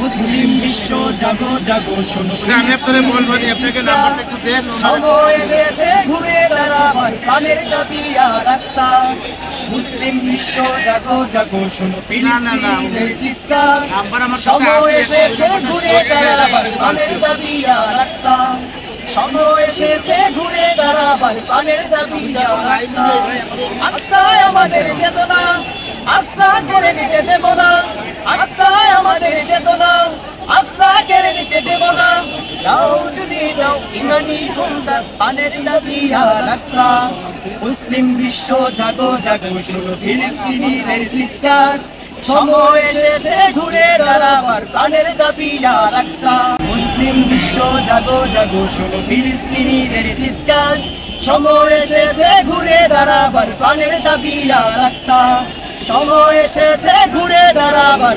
মুসলিম বিশ্ব জাগো জাগো শোনো। আমি আপনাদের বলব আপনাকে নাম্বারটা একটু দেন সময় এসেছে ঘুরে দাঁড়াবার প্রাণের দাবি আর আকসা মুসলিম বিশ্ব জাগো জাগো শোনো। না, না, না। ফিলিস্তিনিদের চিৎকার নাম্বার আমার সময় এসেছে ঘুরে দাঁড়াবার প্রাণের দাবি আর আকসা সময় এসেছে ঘুরে দাঁড়াবার প্রাণের দাবি আর আকসা আমাদের চেতনা আকসা করে নিতে দেব না আকসায় আমাদের চেতনা আকসা মুসলিম বিশ্ব জাগো জাগো শুনো ফিলিস্তিনিদের চিৎকার। সময় এসেছে ঘুরে দাঁড়াবার প্রাণের দাবি আকসা মুসলিম বিশ্ব জাগো জাগো শুনো ফিলিস্তিনিদের চিৎকার। সময় এসেছে ঘুরে দাঁড়াবার প্রাণের দাবি আর সময় এসেছে ঘুরে দাঁড়াবার